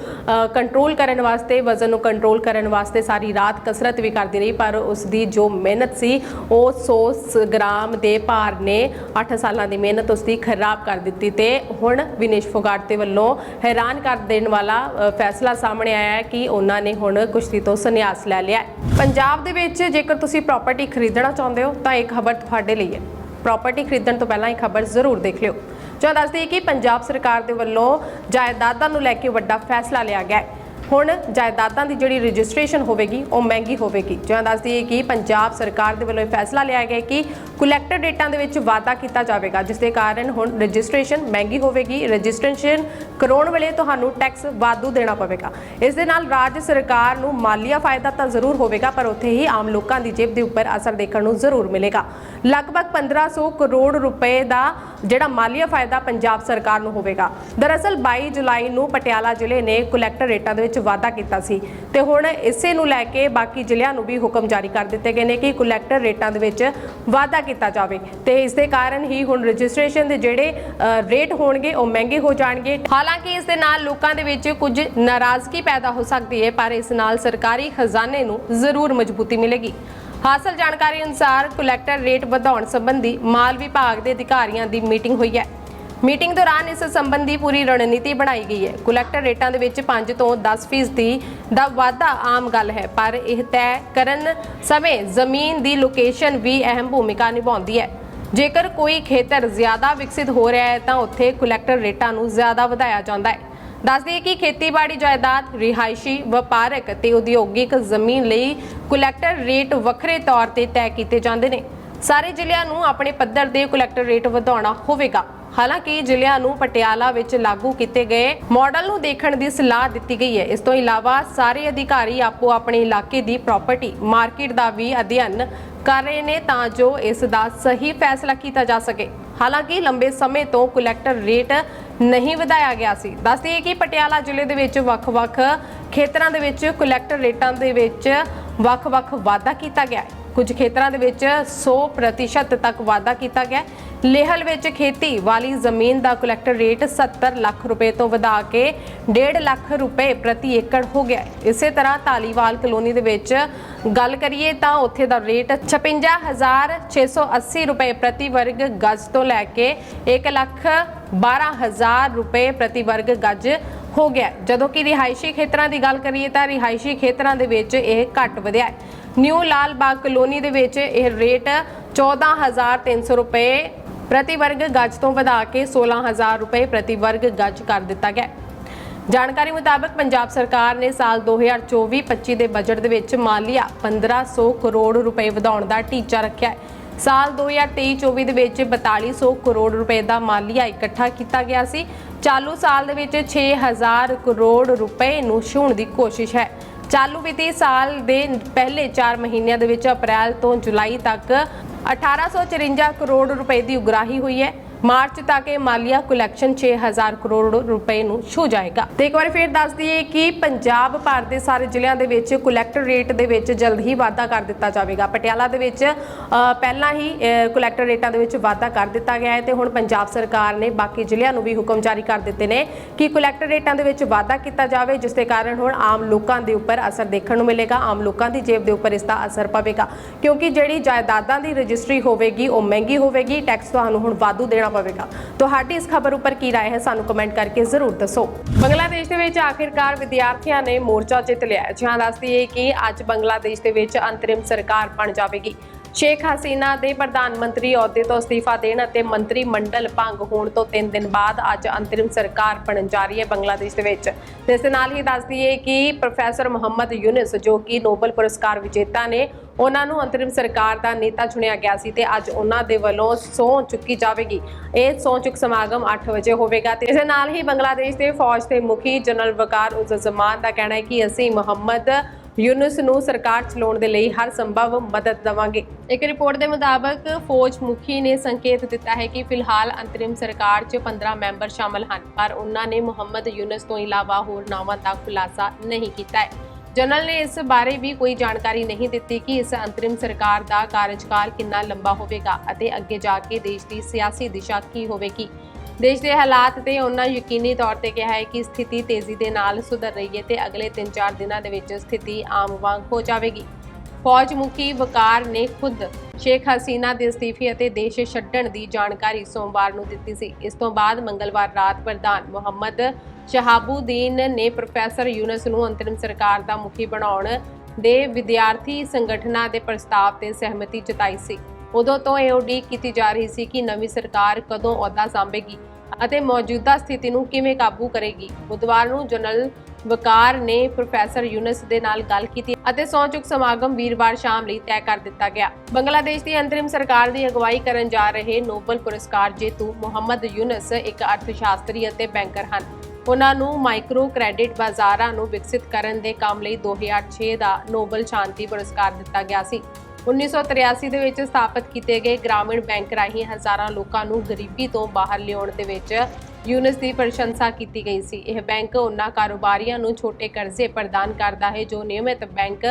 ਕੰਟਰੋਲ ਕਰਨ ਵਾਸਤੇ ਵਜ਼ਨ ਨੂੰ ਕੰਟਰੋਲ ਕਰਨ ਵਾਸਤੇ ਸਾਰੀ ਰਾਤ ਕਸਰਤ ਵੀ ਕਰਦੀ ਰਹੀ, ਪਰ ਉਸ ਦੀ ਜੋ ਮਿਹਨਤ ਸੀ, ਉਹ 100 ਗ੍ਰਾਮ ਦੇ ਭਾਰ ਨੇ 8 ਸਾਲਾਂ ਦੀ ਮਿਹਨਤ ਉਸ ਦੀ ਖਰਾਬ ਕਰ ਦਿੱਤੀ ਤੇ ਹੁਣ ਵਿਨੇਸ਼ ਫੋਗਾਟ ਦੇ ਵੱਲੋਂ ਹੈਰਾਨ ਕਰ ਦੇਣ ਵਾਲਾ ਫੈਸਲਾ ਸਾਹਮਣੇ ਆਇਆ ਹੈ ਕਿ ਉਹਨਾਂ ਨੇ ਹੁਣ ਕੁਸ਼ਤੀ ਤੋਂ ਸੰਨਿਆਸ ਲੈ ਲਿਆ ਪੰਜਾਬ ਦੇ ਵਿੱਚ ਜੇਕਰ ਤੁਸੀਂ ਪ੍ਰਾਪਰਟੀ ਖਰੀਦਣਾ ਚਾਹੁੰਦੇ ਹੋ, ਤਾਂ ਇਹ ਖਬਰ ਤੁਹਾਡੇ ਲਈ ਹੈ। ਪ੍ਰਾਪਰਟੀ ਖਰੀਦਣ ਤੋਂ ਪਹਿਲਾਂ ਇਹ ਖਬਰ ਜ਼ਰੂਰ ਦੇਖ ਲਿਓ। ਜੋ ਦੱਸਦੀ ਹੈ ਕਿ ਪੰਜਾਬ ਸਰਕਾਰ ਦੇ ਵੱਲੋਂ ਜਾਇਦਾਦਾਂ ਨੂੰ ਲੈ ਕੇ ਵੱਡਾ ਫੈਸਲਾ ਲਿਆ ਗਿਆ ਹੈ। ਹੁਣ ਜਾਇਦਾਦਾਂ ਦੀ ਜਿਹੜੀ ਰਜਿਸਟ੍ਰੇਸ਼ਨ ਹੋਵੇਗੀ, ਉਹ ਮਹਿੰਗੀ ਹੋਵੇਗੀ। ਜਿਵੇਂ ਦੱਸਦੀ ਹੈ ਕਿ ਪੰਜਾਬ ਸਰਕਾਰ ਦੇ ਵੱਲੋਂ ਇਹ ਫੈਸਲਾ ਲਿਆ ਗਿਆ ਕਿ ਕਲੈਕਟਰ ਡੇਟਾਂ ਦੇ ਵਿੱਚ ਵਾਧਾ ਕੀਤਾ ਜਾਵੇਗਾ, ਜਿਸ ਦੇ ਕਾਰਨ ਹੁਣ ਰਜਿਸਟ੍ਰੇਸ਼ਨ ਮਹਿੰਗੀ ਹੋਵੇਗੀ। ਰਜਿਸਟ੍ਰੇਸ਼ਨ ਕਰਾਉਣ ਵੇਲੇ ਤੁਹਾਨੂੰ ਟੈਕਸ ਵਾਧੂ ਦੇਣਾ ਪਵੇਗਾ। ਇਸ ਦੇ ਨਾਲ ਰਾਜ ਸਰਕਾਰ ਨੂੰ ਮਾਲੀਆ ਫਾਇਦਾ ਤਾਂ ਜ਼ਰੂਰ ਹੋਵੇਗਾ, ਪਰ ਉੱਥੇ ਹੀ ਆਮ ਲੋਕਾਂ ਦੀ ਜੇਬ ਦੇ ਉੱਪਰ ਅਸਰ ਦੇਖਣ ਨੂੰ ਜ਼ਰੂਰ ਮਿਲੇਗਾ। ਲਗਭਗ 1500 ਕਰੋੜ ਰੁਪਏ ਦਾ ਜਿਹੜਾ ਮਾਲੀਆ ਫਾਇਦਾ ਪੰਜਾਬ ਸਰਕਾਰ ਨੂੰ ਹੋਵੇਗਾ। ਦਰਅਸਲ 22 ਜੁਲਾਈ ਨੂੰ ਪਟਿਆਲਾ ਜ਼ਿਲ੍ਹੇ ਨੇ ਕਲੈਕਟਰ ਰੇਟਾਂ ਦੇ ਵਿੱਚ ਵਾਧਾ ਕੀਤਾ ਸੀ। ਤੇ ਹੁਣ ਇਸੇ ਨੂੰ ਲੈ ਕੇ ਬਾਕੀ ਜ਼ਿਲ੍ਹਿਆਂ ਨੂੰ ਵੀ ਹੁਕਮ ਜਾਰੀ ਕਰ ਦਿੱਤੇ ਗਏ ਨੇ ਕਿ ਕਲੈਕਟਰ ਰੇਟਾਂ ਦੇ ਵਿੱਚ ਵਾਧਾ ਕੀਤਾ ਜਾਵੇ। ਤੇ ਇਸ ਦੇ ਕਾਰਨ ਹੀ ਹੁਣ ਰਜਿਸਟ੍ਰੇਸ਼ਨ ਦੇ ਜਿਹੜੇ ਰੇਟ ਹੋਣਗੇ, ਉਹ ਮਹਿੰਗੇ ਹੋ ਜਾਣਗੇ। ਹਾਲਾਂਕਿ ਇਸ ਦੇ ਨਾਲ ਲੋਕਾਂ ਦੇ ਵਿੱਚ ਕੁਝ ਨਾਰਾਜ਼ਗੀ ਪੈਦਾ ਹੋ ਸਕਦੀ ਹੈ, ਪਰ ਇਸ ਨਾਲ ਸਰਕਾਰੀ ਖਜ਼ਾਨੇ ਨੂੰ ਜ਼ਰੂਰ ਮਜ਼ਬੂਤੀ ਮਿਲੇਗੀ। ਹਾਸਲ ਜਾਣਕਾਰੀ ਅਨੁਸਾਰ ਕਲੈਕਟਰ ਰੇਟ ਵਧਾਉਣ ਸੰਬੰਧੀ ਮਾਲ ਵਿਭਾਗ ਦੇ ਅਧਿਕਾਰੀਆਂ ਦੀ ਮੀਟਿੰਗ ਹੋਈ ਹੈ। ਮੀਟਿੰਗ ਦੌਰਾਨ ਇਸ ਸੰਬੰਧੀ ਪੂਰੀ ਰਣਨੀਤੀ ਬਣਾਈ ਗਈ ਹੈ। ਕੁਲੈਕਟਰ ਰੇਟਾਂ ਦੇ ਵਿੱਚ 5 ਤੋਂ 10% ਫੀਸਦੀ ਦਾ ਵਾਧਾ ਆਮ ਗੱਲ ਹੈ, ਪਰ ਇਹ ਤੈਅ ਕਰਨ ਸਮੇਂ ਜ਼ਮੀਨ ਦੀ ਲੋਕੇਸ਼ਨ ਵੀ ਅਹਿਮ ਭੂਮਿਕਾ ਨਿਭਾਉਂਦੀ ਹੈ। ਜੇਕਰ ਕੋਈ ਖੇਤਰ ਜ਼ਿਆਦਾ ਵਿਕਸਿਤ ਹੋ ਰਿਹਾ ਹੈ, ਤਾਂ ਉੱਥੇ ਕੁਲੈਕਟਰ ਰੇਟਾਂ ਨੂੰ ਜ਼ਿਆਦਾ ਵਧਾਇਆ ਜਾਂਦਾ ਹੈ। ਦੱਸ ਦਈਏ ਕਿ ਖੇਤੀਬਾੜੀ ਜਾਇਦਾਦ, ਰਿਹਾਇਸ਼ੀ, ਵਪਾਰਕ ਤੇ ਉਦਯੋਗਿਕ ਜ਼ਮੀਨ ਲਈ ਕੁਲੈਕਟਰ ਰੇਟ ਵੱਖਰੇ ਤੌਰ ਤੇ ਤੈਅ ਕੀਤੇ ਜਾਂਦੇ ਨੇ। ਸਾਰੇ ਜ਼ਿਲ੍ਹਿਆਂ ਨੂੰ ਆਪਣੇ ਪੱਧਰ ਦੇ ਕੁਲੈਕਟਰ ਰੇਟ ਵਧਾਉਣਾ ਹੋਵੇਗਾ। ਹਾਲਾਂਕਿ ਜ਼ਿਲ੍ਹਿਆਂ ਨੂੰ ਪਟਿਆਲਾ ਵਿੱਚ ਲਾਗੂ ਕੀਤੇ ਗਏ ਮਾਡਲ ਨੂੰ ਦੇਖਣ ਦੀ ਸਲਾਹ ਦਿੱਤੀ ਗਈ ਹੈ। ਇਸ ਤੋਂ ਇਲਾਵਾ ਸਾਰੇ ਅਧਿਕਾਰੀ ਆਪੋ ਆਪਣੇ ਇਲਾਕੇ ਦੀ ਪ੍ਰਾਪਰਟੀ ਮਾਰਕੀਟ ਦਾ ਵੀ ਅਧਿਐਨ ਕਰ ਰਹੇ ਨੇ ਤਾਂ ਜੋ ਇਸ ਦਾ ਸਹੀ ਫੈਸਲਾ ਕੀਤਾ ਜਾ ਸਕੇ। ਹਾਲਾਂਕਿ ਲੰਬੇ ਸਮੇਂ ਤੋਂ ਕਲੈਕਟਰ ਰੇਟ ਨਹੀਂ ਵਧਾਇਆ ਗਿਆ ਸੀ। ਦੱਸਦੇ ਕਿ ਪਟਿਆਲਾ ਜ਼ਿਲ੍ਹੇ ਦੇ ਵਿੱਚ ਵੱਖ-ਵੱਖ ਖੇਤਰਾਂ ਦੇ ਵਿੱਚ ਕਲੈਕਟਰ ਰੇਟਾਂ ਦੇ ਵਿੱਚ ਵੱਖ-ਵੱਖ ਵਾਧਾ ਕੀਤਾ ਗਿਆ ਹੈ। ਕੁਝ ਖੇਤਰਾਂ ਦੇ ਵਿੱਚ 100% ਤੱਕ ਵਾਧਾ ਕੀਤਾ ਗਿਆ। ਲੇਹਲ ਵਿੱਚ ਖੇਤੀ ਵਾਲੀ ਜ਼ਮੀਨ ਦਾ ਕਲੈਕਟਰ ਰੇਟ 70 ਲੱਖ ਰੁਪਏ ਤੋਂ ਵਧਾ ਕੇ 1.5 ਲੱਖ ਰੁਪਏ ਪ੍ਰਤੀ ਏਕੜ ਹੋ ਗਿਆ ਇਸੇ ਤਰ੍ਹਾਂ ਧਾਲੀਵਾਲ ਕਲੋਨੀ ਦੇ ਵਿੱਚ ਗੱਲ ਕਰੀਏ ਤਾਂ ਉੱਥੇ ਦਾ ਰੇਟ 56680 ਰੁਪਏ ਪ੍ਰਤੀ ਵਰਗ ਗਜ ਤੋਂ ਲੈ ਕੇ 1 ਲੱਖ 12000 ਰੁਪਏ ਪ੍ਰਤੀ ਵਰਗ ਗਜ ਹੋ ਗਿਆ ਜਦੋਂ ਕਿ ਰਿਹਾਇਸ਼ੀ ਖੇਤਰਾਂ ਦੀ ਗੱਲ ਕਰੀਏ ਤਾਂ ਰਿਹਾਇਸ਼ੀ ਖੇਤਰਾਂ ਦੇ ਵਿੱਚ ਇਹ ਘੱਟ ਵਧਿਆ ਹੈ। ਨਿਊ ਲਾਲ ਬਾਗ ਕਲੋਨੀ ਦੇ ਵਿੱਚ ਇਹ ਰੇਟ 14300 ਰੁਪਏ ਪ੍ਰਤੀ ਵਰਗ ਗਜ ਤੋਂ ਵਧਾ ਕੇ 16000 ਰੁਪਏ ਪ੍ਰਤੀ ਵਰਗ ਗੱਜ ਕਰ ਦਿੱਤਾ ਗਿਆ ਜਾਣਕਾਰੀ ਮੁਤਾਬਕ ਪੰਜਾਬ ਸਰਕਾਰ ਨੇ ਸਾਲ 2024-25 ਦੇ ਬਜਟ ਦੇ ਵਿੱਚ ਮਾਲੀਆ 1500 ਕਰੋੜ ਰੁਪਏ ਵਧਾਉਣ ਦਾ ਟੀਚਾ ਰੱਖਿਆ ਹੈ। ਸਾਲ 2023-24 ਦੇ ਵਿੱਚ 4200 ਕਰੋੜ ਰੁਪਏ ਦਾ ਮਾਲੀਆ ਇਕੱਠਾ ਕੀਤਾ ਗਿਆ ਸੀ। ਚਾਲੂ ਸਾਲ ਦੇ ਵਿੱਚ 6000 ਕਰੋੜ ਰੁਪਏ ਨੂੰ ਛੂਹਣ ਦੀ ਕੋਸ਼ਿਸ਼ ਹੈ। ਚਾਲੂ ਵਿੱਤੀ ਸਾਲ ਦੇ ਪਹਿਲੇ 4 ਮਹੀਨਿਆਂ ਦੇ ਵਿੱਚ ਅਪ੍ਰੈਲ ਤੋਂ ਜੁਲਾਈ ਤੱਕ 1854 ਕਰੋੜ ਰੁਪਏ ਦੀ ਉਗਰਾਹੀ ਹੋਈ ਹੈ। ਮਾਰਚ ਤੱਕ ਇਹ ਮਾਲੀਆ ਕਲੈਕਸ਼ਨ 6000 ਕਰੋੜ ਰੁਪਏ ਨੂੰ ਛੂ ਜਾਏਗਾ। ਤੇ ਇੱਕ ਵਾਰ ਫਿਰ ਦੱਸ ਦਈਏ ਕਿ ਪੰਜਾਬ, ਭਾਰਤ ਦੇ ਸਾਰੇ ਜ਼ਿਲ੍ਹਿਆਂ ਦੇ ਵਿੱਚ ਕਲੈਕਟਰ ਰੇਟ ਦੇ ਵਿੱਚ ਜਲਦ ਹੀ ਵਾਧਾ ਕਰ ਦਿੱਤਾ ਜਾਵੇਗਾ। ਪਟਿਆਲਾ ਦੇ ਵਿੱਚ ਪਹਿਲਾਂ ਹੀ ਕਲੈਕਟਰ ਰੇਟਾਂ ਦੇ ਵਿੱਚ ਵਾਧਾ ਕਰ ਦਿੱਤਾ ਗਿਆ ਹੈ ਤੇ ਹੁਣ ਪੰਜਾਬ ਸਰਕਾਰ ਨੇ ਬਾਕੀ ਜ਼ਿਲ੍ਹਿਆਂ ਨੂੰ ਵੀ ਹੁਕਮ ਜਾਰੀ ਕਰ ਦਿੱਤੇ ਨੇ ਕਿ ਕਲੈਕਟਰ ਰੇਟਾਂ ਦੇ ਵਿੱਚ ਵਾਧਾ ਕੀਤਾ ਜਾਵੇ, ਜਿਸ ਦੇ ਕਾਰਨ ਹੁਣ ਆਮ ਲੋਕਾਂ ਦੇ ਉੱਪਰ ਅਸਰ ਦੇਖਣ ਨੂੰ ਮਿਲੇਗਾ, ਆਮ ਲੋਕਾਂ ਦੀ ਜੇਬ ਦੇ ਉੱਪਰ ਇਸ ਦਾ ਅਸਰ ਪਵੇਗਾ। ਕਿਉਂਕਿ ਜਿਹੜੀ ਜਾਇਦਾਦਾਂ ਦੀ ਰਜਿਸਟਰੀ ਹੋਵੇਗੀ, ਉਹ ਮਹਿੰਗੀ ਹੋਵੇਗੀ ਟੈਕਸ ਤੁਹਾਨੂੰ ਹੁਣ ਵਾਧੂ ਦੇਣਾ ਪਵੇਗਾ ਤੁਹਾਡੀ ਇਸ ਖਬਰ ਉੱਪਰ ਕੀ رائے ਹੈ ਸਾਨੂੰ ਕਮੈਂਟ ਕਰਕੇ ਜ਼ਰੂਰ ਦੱਸੋ ਬੰਗਲਾਦੇਸ਼ ਦੇ ਵਿੱਚ ਆਖਿਰਕਾਰ ਵਿਦਿਆਰਥੀਆਂ ਨੇ ਮੋਰਚਾ ਜਿੱਤ ਲਿਆ ਹੈ ਜਿਹਾਂ ਦੱਸਦੀ ਹੈ ਕਿ ਅੱਜ ਬੰਗਲਾਦੇਸ਼ ਦੇ ਵਿੱਚ ਅੰਤਰਿਮ ਸਰਕਾਰ ਬਣ ਜਾਵੇਗੀ ਸ਼ੇਖ ਹਸੀਨਾ ਦੇ ਪ੍ਰਧਾਨ ਮੰਤਰੀ ਅਹੁਦੇ ਤੋਂ ਅਸਤੀਫਾ ਦੇਣ ਅਤੇ ਮੰਤਰੀ ਮੰਡਲ ਭੰਗ ਹੋਣ ਤੋਂ 3 ਦਿਨ ਬਾਅਦ ਅੱਜ ਅੰਤਰਿਮ ਸਰਕਾਰ ਬਣਨ ਜਾ ਰਹੀ ਹੈ ਬੰਗਲਾਦੇਸ਼ ਦੇ ਵਿੱਚ। ਇਸ ਦੇ ਨਾਲ ਹੀ ਦੱਸ ਦਈਏ ਕਿ ਪ੍ਰੋਫੈਸਰ ਮੁਹੰਮਦ ਯੂਨਸ, ਜੋ ਕਿ ਨੋਬਲ ਪੁਰਸਕਾਰ ਵਿਜੇਤਾ ਨੇ, ਉਹਨਾਂ ਨੂੰ ਅੰਤਰਿਮ ਸਰਕਾਰ ਦਾ ਨੇਤਾ ਚੁਣਿਆ ਗਿਆ ਸੀ ਤੇ ਅੱਜ ਉਹਨਾਂ ਦੇ ਵੱਲੋਂ ਸਹੁੰ ਚੁੱਕੀ ਜਾਵੇਗੀ। ਇਹ ਸਹੁੰ ਚੁੱਕ ਸਮਾਗਮ 8 ਵਜੇ ਹੋਵੇਗਾ ਤੇ ਇਸ ਦੇ ਨਾਲ ਹੀ ਬੰਗਲਾਦੇਸ਼ ਦੇ ਫੌਜ ਦੇ ਮੁਖੀ ਜਨਰਲ ਵਕਾਰ ਉਜ਼ ਦਾ ਕਹਿਣਾ ਹੈ ਕਿ ਅਸੀਂ ਮੁਹੰਮਦ ਯੂਨਸ ਨੂੰ ਸਰਕਾਰ ਚਲਾਉਣ ਦੇ ਲਈ ਹਰ ਸੰਭਵ ਮਦਦ ਦੇਵਾਂਗੇ। ਇੱਕ ਰਿਪੋਰਟ ਦੇ ਮੁਤਾਬਕ ਫੌਜ ਮੁਖੀ ਨੇ ਸੰਕੇਤ ਦਿੱਤਾ ਹੈ ਕਿ ਫਿਲਹਾਲ ਅੰਤਰਿਮ ਸਰਕਾਰ 'ਚ 15 ਮੈਂਬਰ ਸ਼ਾਮਲ ਹਨ, ਪਰ ਉਹਨਾਂ ਨੇ ਮੁਹੰਮਦ ਯੂਨਸ ਤੋਂ ਇਲਾਵਾ ਹੋਰ ਨਾਵਾਂ ਦਾ ਖੁਲਾਸਾ ਨਹੀਂ ਕੀਤਾ ਹੈ। ਜਨਰਲ ਨੇ ਇਸ ਬਾਰੇ ਵੀ ਕੋਈ ਜਾਣਕਾਰੀ ਨਹੀਂ ਦਿੱਤੀ ਕਿ ਇਸ ਅੰਤਰਿਮ ਸਰਕਾਰ ਦਾ ਕਾਰਜਕਾਲ ਕਿੰਨਾ ਲੰਬਾ ਹੋਵੇਗਾ ਅਤੇ ਅੱਗੇ ਜਾ ਕੇ ਦੇਸ਼ ਦੀ ਸਿਆਸੀ ਦਿਸ਼ਾ ਕੀ ਹੋਵੇਗੀ। ਦੇਸ਼ ਦੇ ਹਾਲਾਤ ਤੇ ਉਹਨਾਂ ਯਕੀਨੀ ਤੌਰ ਤੇ ਕਿਹਾ ਹੈ ਕਿ ਸਥਿਤੀ ਤੇਜ਼ੀ ਦੇ ਨਾਲ ਸੁਧਰ ਰਹੀ ਹੈ ਤੇ ਅਗਲੇ 3-4 ਦਿਨਾਂ ਦੇ ਵਿੱਚ ਸਥਿਤੀ ਆਮ ਵਾਂਗ ਹੋ ਜਾਵੇਗੀ। ਫੌਜ ਮੁਖੀ ਵਕਾਰ ਨੇ ਖੁਦ ਸ਼ੇਖ ਹਸੀਨਾ ਦੇ ਅਸਤੀਫੇ ਅਤੇ ਦੇਸ਼ ਛੱਡਣ ਦੀ ਜਾਣਕਾਰੀ ਸੋਮਵਾਰ ਨੂੰ ਦਿੱਤੀ ਸੀ। ਇਸ ਤੋਂ ਬਾਅਦ ਮੰਗਲਵਾਰ ਰਾਤ ਪ੍ਰਧਾਨ ਮੁਹੰਮਦ ਸ਼ਹਾਬੂਦੀਨ ਨੇ ਪ੍ਰੋਫੈਸਰ ਯੂਨਸ ਨੂੰ ਅੰਤਰਿਮ ਸਰਕਾਰ ਦਾ ਮੁਖੀ ਬਣਾਉਣ ਦੇ ਵਿਦਿਆਰਥੀ ਸੰਗਠਨਾਂ ਦੇ ਪ੍ਰਸਤਾਵ ਤੇ ਸਹਿਮਤੀ ਜਤਾਈ ਸੀ। ਉਦੋਂ ਤੋਂ ਇਹ ਉਡੀਕ ਕੀਤੀ ਜਾ ਰਹੀ ਸੀ ਕਿ ਨਵੀਂ ਸਰਕਾਰ ਕਦੋਂ ਅਹੁਦਾ ਸੰਭੇਗੀ ਅਤੇ ਮੌਜੂਦਾ ਸਥਿਤੀ ਨੂੰ ਕਿਵੇਂ ਕਾਬੂ ਕਰੇਗੀ। ਬੁੱਧਵਾਰ ਨੂੰ ਜਨਰਲ ਵਕਾਰ ਨੇ ਪ੍ਰੋਫੈਸਰ ਯੂਨਸ ਦੇ ਨਾਲ ਗੱਲ ਕੀਤੀ ਅਤੇ ਸਹੁੰ ਚੁੱਕ ਸਮਾਗਮ ਵੀਰਵਾਰ ਸ਼ਾਮ ਲਈ ਤੈਅ ਕਰ ਦਿੱਤਾ ਗਿਆ। ਬੰਗਲਾਦੇਸ਼ ਦੀ ਅੰਤਰਿਮ ਸਰਕਾਰ ਦੀ ਅਗਵਾਈ ਕਰਨ ਜਾ ਰਹੇ ਨੋਬਲ ਪੁਰਸਕਾਰ ਜੇਤੂ ਮੁਹੰਮਦ ਯੂਨਸ ਇੱਕ ਅਰਥਸ਼ਾਸਤਰੀ ਅਤੇ ਬੈਂਕਰ ਹਨ। ਉਹਨਾਂ ਨੂੰ ਮਾਈਕਰੋ ਕ੍ਰੈਡਿਟ ਬਾਜ਼ਾਰਾਂ ਨੂੰ ਵਿਕਸਿਤ ਕਰਨ ਦੇ ਕੰਮ ਲਈ 2006 ਦਾ ਨੋਬਲ ਸ਼ਾਂਤੀ ਪੁਰਸਕਾਰ ਦਿੱਤਾ ਗਿਆ ਸੀ। 1983 ਦੇ ਵਿੱਚ ਸਥਾਪਿਤ ਕੀਤੇ ਗਏ ਗ੍ਰਾਮੀਣ ਬੈਂਕ ਰਾਹੀਂ ਹਜ਼ਾਰਾਂ ਲੋਕਾਂ ਨੂੰ ਗਰੀਬੀ ਤੋਂ ਬਾਹਰ ਲਿਆਉਣ ਦੇ ਵਿੱਚ ਯੂਨਸ ਦੀ ਪ੍ਰਸ਼ੰਸਾ ਕੀਤੀ ਗਈ ਸੀ। ਇਹ ਬੈਂਕ ਉਹਨਾਂ ਕਾਰੋਬਾਰੀਆਂ ਨੂੰ ਛੋਟੇ ਕਰਜ਼ੇ ਪ੍ਰਦਾਨ ਕਰਦਾ ਹੈ ਜੋ ਨਿਯਮਿਤ ਬੈਂਕ